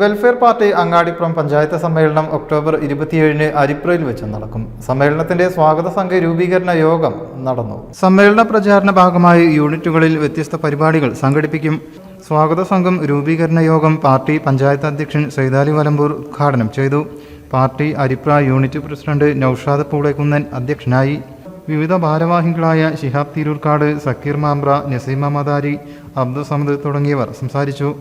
Welfare party Angadipuram panchayat സമ്മേളനം October ഇരുപത്തിയേഴിന് അരിപ്രയിൽ വെച്ച് നടക്കും. സമ്മേളനത്തിന്റെ സ്വാഗത സംഘ രൂപീകരണ യോഗം നടന്നു. സമ്മേളന പ്രചാരണ ഭാഗമായി യൂണിറ്റുകളിൽ വ്യത്യസ്ത പരിപാടികൾ സംഘടിപ്പിക്കും. സ്വാഗത സംഘം രൂപീകരണ യോഗം പാർട്ടി പഞ്ചായത്ത് അധ്യക്ഷൻ സൈതാലി വലമ്പൂർ ഉദ്ഘാടനം ചെയ്തു. Party Aripra unit president Noushad Poolekkunnan അധ്യക്ഷനായി. വിവിധ ഭാരവാഹികളായ ശിഹാബ് തിരൂർക്കാട് സക്കീർ മാംബ്ര നസീമ മദാരി അബ്ദുൾ സമദ് തുടങ്ങിയവർ സംസാരിച്ചു.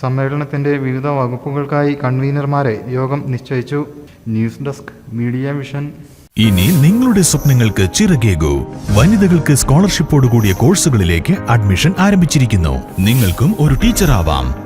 സമ്മേളനത്തിന്റെ വിവിധ വകുപ്പുകൾക്കായി കൺവീനർമാരെ യോഗം നിശ്ചയിച്ചു. ന്യൂസ് ഡെസ്ക് മീഡിയ മിഷൻ ഇനി നിങ്ങളുടെ സ്വപ്നങ്ങൾക്ക് ചിറകേകൂ. വനിതകൾക്ക് സ്കോളർഷിപ്പോടുകൂടിയ കോഴ്സുകളിലേക്ക് അഡ്മിഷൻ ആരംഭിച്ചിരിക്കുന്നു. നിങ്ങൾക്കും ഒരു ടീച്ചർ ആവാം